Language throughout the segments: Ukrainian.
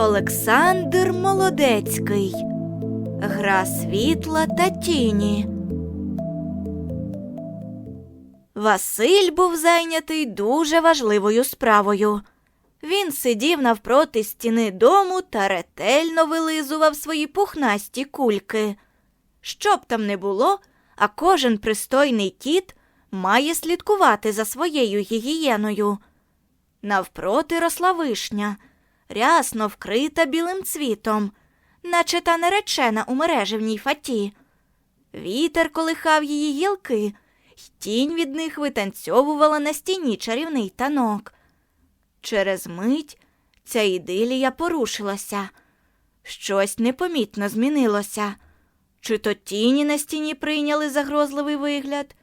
Олександр Молодецький. Гра світла та тіні. Василь був зайнятий дуже важливою справою. Він сидів навпроти стіни дому та ретельно вилизував свої пухнасті кульки. Що б там не було, а кожен пристойний кіт має слідкувати за своєю гігієною. Навпроти росла вишня, рясно вкрита білим цвітом, наче та наречена у мережевній фаті. Вітер колихав її гілки, й тінь від них витанцьовувала на стіні чарівний танок. Через мить ця ідилія порушилася. Щось непомітно змінилося. Чи то тіні на стіні прийняли загрозливий вигляд,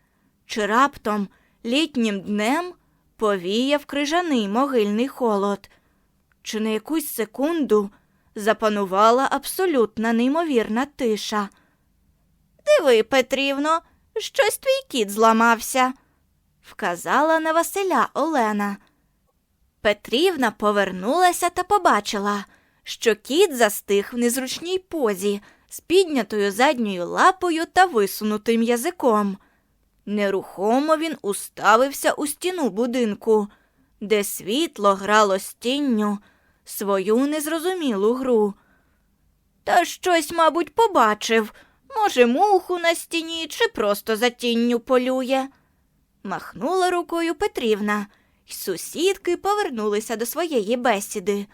чи раптом літнім днем повіяв крижаний могильний холод, чи на якусь секунду запанувала абсолютна неймовірна тиша. Диви, Петрівно, щось твій кіт зламався, вказала на Василя Олена. Петрівна повернулася та побачила, що кіт застиг в незручній позі з піднятою задньою лапою та висунутим язиком. Нерухомо він уставився у стіну будинку, де світло грало з тінню свою незрозумілу гру. Та щось, мабуть, побачив, може, муху на стіні чи просто за тінню полює. Махнула рукою Петрівна, й сусідки повернулися до своєї бесіди.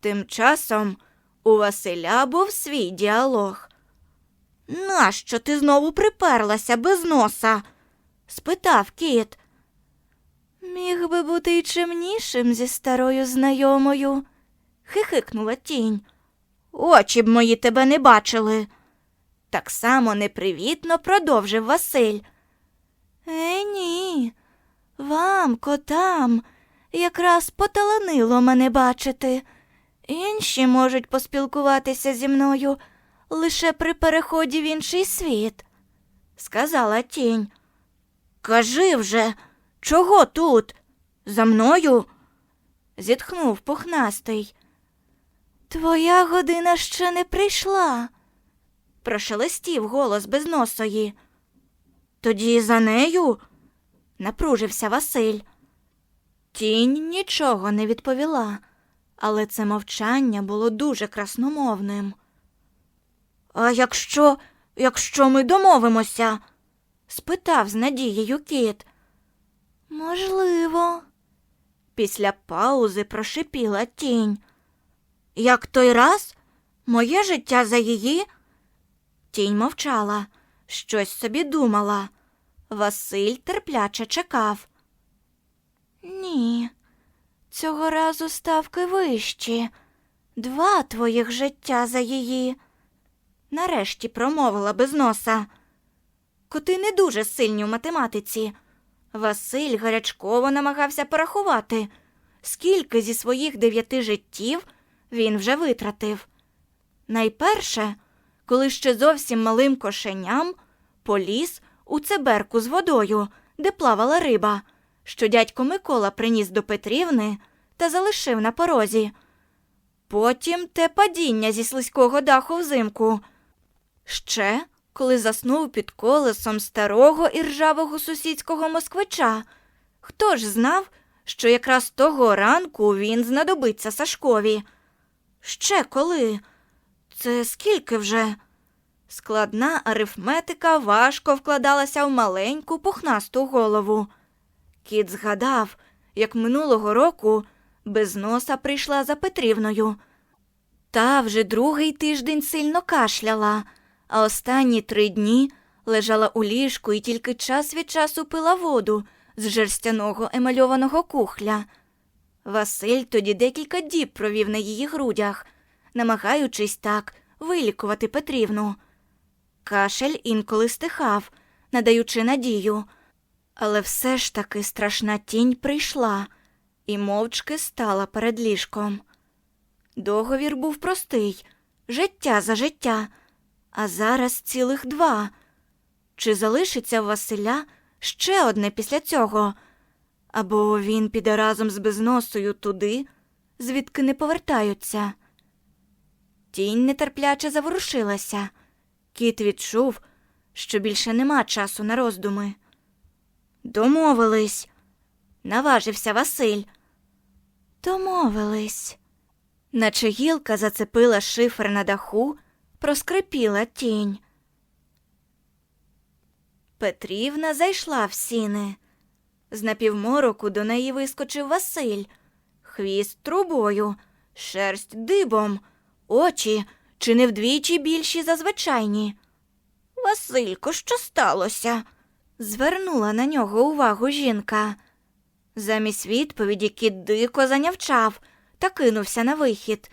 Тим часом у Василя був свій діалог. Нащо ти знову приперлася без носа? спитав кіт. Міг би бути й чимнішим зі старою знайомою, хихикнула тінь. Очі б мої тебе не бачили. Так само непривітно продовжив Василь. Е, ні, вам, котам, якраз поталанило мене бачити. Інші можуть поспілкуватися зі мною лише при переході в інший світ, сказала тінь. Кажи вже, чого тут? За мною? зітхнув пухнастий. Твоя година ще не прийшла, прошелестів голос безносої. Тоді за нею, напружився Василь. Тінь нічого не відповіла, але це мовчання було дуже красномовним. А якщо, якщо ми домовимося? спитав з надією кіт. Можливо, після паузи прошипіла тінь. Як той раз, моє життя за її. Тінь мовчала, щось собі думала. Василь терпляче чекав. Ні, цього разу ставки вищі. Два твоїх життя за її. Нарешті промовила без носа. Коти не дуже сильні в математиці. Василь гарячково намагався порахувати, скільки зі своїх дев'яти життів він вже витратив. Найперше, коли ще зовсім малим кошеням поліз у цеберку з водою, де плавала риба, що дядько Микола приніс до Петрівни та залишив на порозі. Потім те падіння зі слизького даху взимку. Ще коли заснув під колесом старого і ржавого сусідського москвича. Хто ж знав, що якраз того ранку він знадобиться Сашкові? Ще коли? Це скільки вже? Складна арифметика важко вкладалася в маленьку пухнасту голову. Кіт згадав, як минулого року без носа прийшла за Петрівною. Та вже другий тиждень сильно кашляла, а останні три дні лежала у ліжку і тільки час від часу пила воду з жерстяного емальованого кухля. Василь тоді декілька діб провів на її грудях, намагаючись так вилікувати Петрівну. Кашель інколи стихав, надаючи надію, але все ж таки страшна тінь прийшла і мовчки стала перед ліжком. Договір був простий життя за життя, а зараз цілих два. Чи залишиться в Василя ще одне після цього? Або він піде разом з безносою туди, звідки не повертаються. Тінь нетерпляче заворушилася. Кіт відчув, що більше нема часу на роздуми. Домовились, наважився Василь. Домовились. Наче гілка зацепила шифер на даху, проскрипіла тінь. Петрівна зайшла в сіни. З напівмороку до неї вискочив Василь, хвіст трубою, шерсть дибом, очі чи не вдвічі більші за звичайні. Василько, що сталося? звернула на нього увагу жінка. Замість відповіді кіт дико занявчав та кинувся на вихід.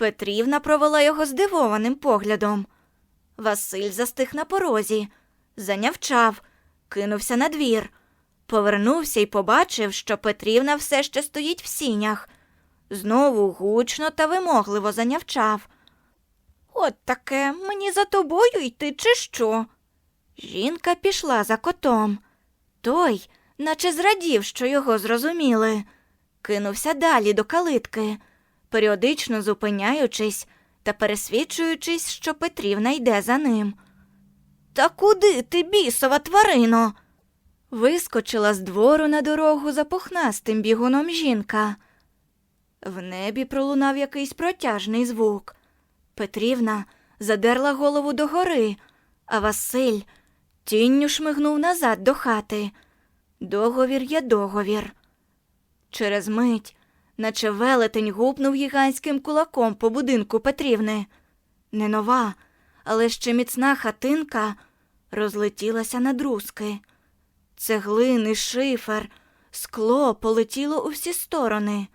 Петрівна провела його здивованим поглядом. Василь застиг на порозі, занявчав, кинувся на двір, повернувся і побачив, що Петрівна все ще стоїть в сінях. Знову гучно та вимогливо занявчав. От таке, мені за тобою йти, чи що? Жінка пішла за котом. Той, наче зрадів, що його зрозуміли, кинувся далі до калитки, періодично зупиняючись та пересвідчуючись, що Петрівна йде за ним. Та куди ти, бісова тварино? Вискочила з двору на дорогу за пухнастим бігуном жінка. В небі пролунав якийсь протяжний звук. Петрівна задерла голову догори, а Василь тінню шмигнув назад до хати. Договір є договір. Через мить, наче велетень гупнув гігантським кулаком по будинку Петрівни. Не нова, але ще міцна хатинка розлетілася на друзки. Цеглини, шифер, скло полетіло у всі сторони.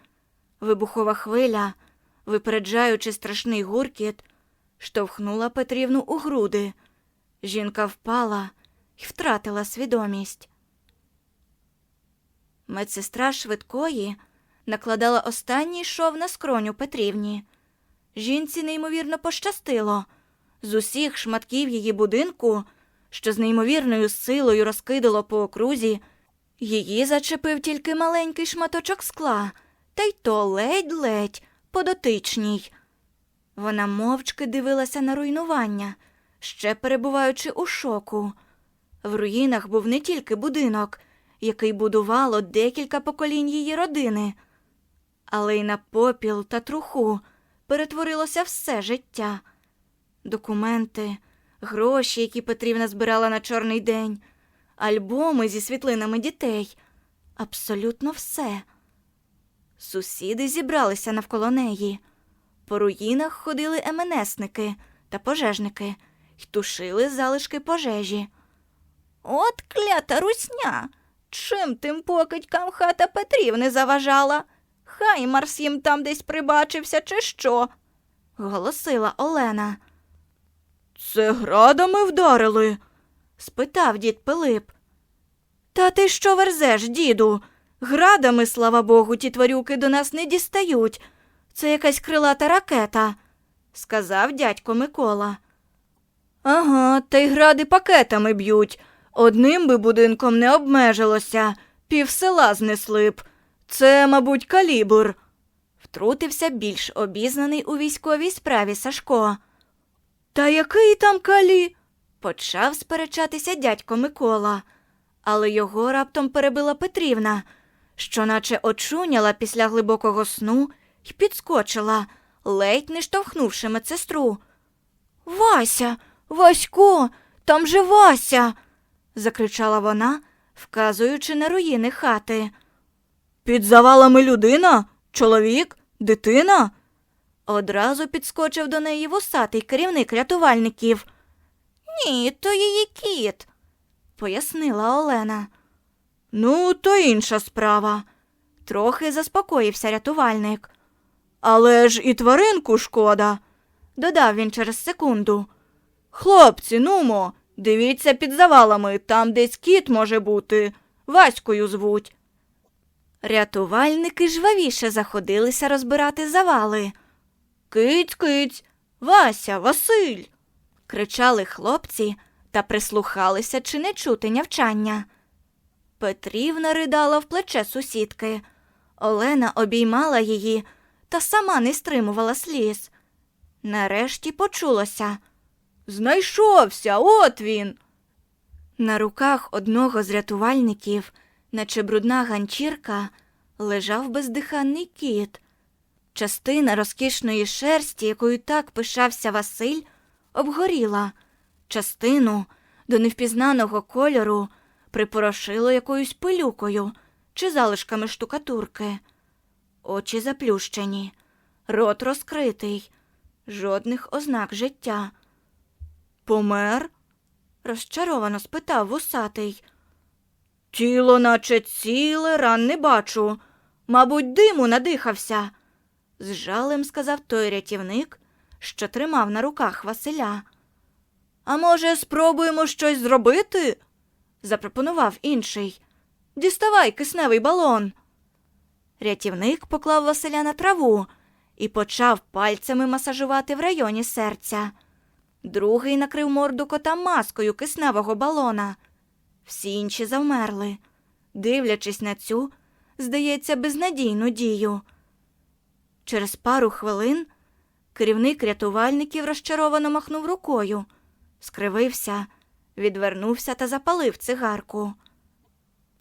Вибухова хвиля, випереджаючи страшний гуркіт, штовхнула Петрівну у груди. Жінка впала і втратила свідомість. Медсестра швидкої накладала останній шов на скроню Петрівні. Жінці неймовірно пощастило. З усіх шматків її будинку, що з неймовірною силою розкидало по окрузі, її зачепив тільки маленький шматочок скла, та й то ледь-ледь подотичній. Вона мовчки дивилася на руйнування, ще перебуваючи у шоку. В руїнах був не тільки будинок, який будувало декілька поколінь її родини, але й на попіл та труху перетворилося все життя. Документи, гроші, які Петрівна збирала на чорний день, альбоми зі світлинами дітей абсолютно все. Сусіди зібралися навколо неї. По руїнах ходили МНСники та пожежники й тушили залишки пожежі. От клята русня. Чим тим покидькам хата Петрівни заважала? Хай Марс їм там десь прибачився, чи що? голосила Олена. Це градами вдарили? спитав дід Пилип. Та ти що верзеш, діду? Градами, слава Богу, ті тварюки до нас не дістають. Це якась крилата ракета, сказав дядько Микола. Ага, та й гради пакетами б'ють. Одним би будинком не обмежилося, пів села знесли б. Це, мабуть, калібр. Втрутився більш обізнаний у військовій справі Сашко. Та який там калі? почав сперечатися дядько Микола, але його раптом перебила Петрівна, що наче очуняла після глибокого сну й підскочила, ледь не штовхнувши медсестру. Вася, Васько, там же Вася. закричала вона, вказуючи на руїни хати. Під завалами людина? Чоловік? Дитина? Одразу підскочив до неї вусатий керівник рятувальників. Ні, то її кіт, пояснила Олена. Ну, то інша справа. Трохи заспокоївся рятувальник. Але ж і тваринку шкода, додав він через секунду. Хлопці, нумо, дивіться під завалами, там десь кіт може бути. Ваською звуть. Рятувальники жвавіше заходилися розбирати завали. Киць, киць, Вася, Василь. кричали хлопці та прислухалися, чи не чути нявчання. Петрівна ридала в плече сусідки. Олена обіймала її та сама не стримувала сліз. Нарешті почулося. Знайшовся, от він. На руках одного з рятувальників, наче брудна ганчірка, лежав бездиханний кіт. Частина розкішної шерсті, якою так пишався Василь, обгоріла, частину до невпізнаного кольору припорошило якоюсь пилюкою чи залишками штукатурки. Очі заплющені, рот розкритий, жодних ознак життя. Помер? розчаровано спитав вусатий. Тіло, наче ціле, ран не бачу. Мабуть, диму надихався, з жалем сказав той рятівник, що тримав на руках Василя. А може, спробуємо щось зробити? запропонував інший. Діставай кисневий балон. Рятівник поклав Василя на траву і почав пальцями масажувати в районі серця. Другий накрив морду кота маскою кисневого балона. Всі інші завмерли, дивлячись на цю, здається, безнадійну дію. Через пару хвилин керівник рятувальників розчаровано махнув рукою, скривився, відвернувся та запалив цигарку.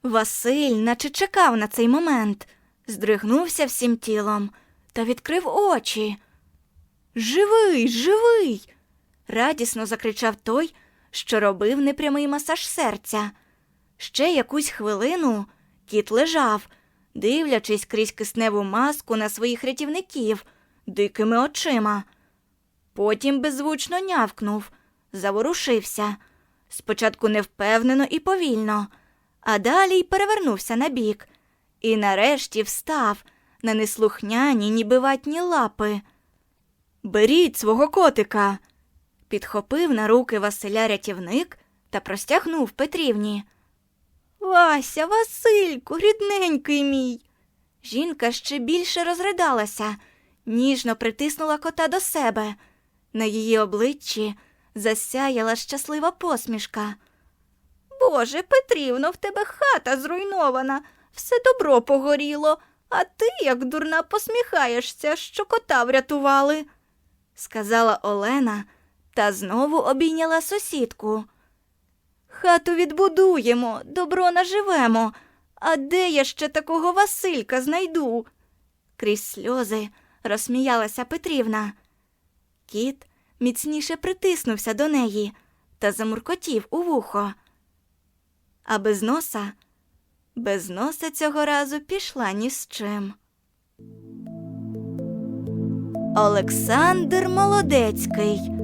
Василь, наче чекав на цей момент, здригнувся всім тілом та відкрив очі. Живий, живий. радісно закричав той, що робив непрямий масаж серця. Ще якусь хвилину кіт лежав, дивлячись крізь кисневу маску на своїх рятівників дикими очима. Потім беззвучно нявкнув, заворушився. Спочатку невпевнено і повільно, а далі й перевернувся на бік. І нарешті встав на неслухняні, ніби ватні лапи. Беріть свого котика. Підхопив на руки Василя рятівник та простягнув Петрівні. Вася, Васильку, рідненький мій. Жінка ще більше розридалася, ніжно притиснула кота до себе. На її обличчі засяяла щаслива посмішка. Боже, Петрівно, в тебе хата зруйнована, все добро погоріло, а ти, як дурна, посміхаєшся, що кота врятували, сказала Олена та знову обійняла сусідку. Хату відбудуємо, добро наживемо. А де я ще такого Василька знайду? Крізь сльози розсміялася Петрівна. Кіт міцніше притиснувся до неї та замуркотів у вухо. А без носа, без носа цього разу пішла ні з чим. Олександр Молодецький.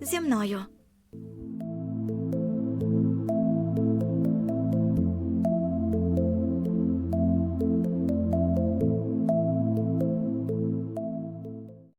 зі мною.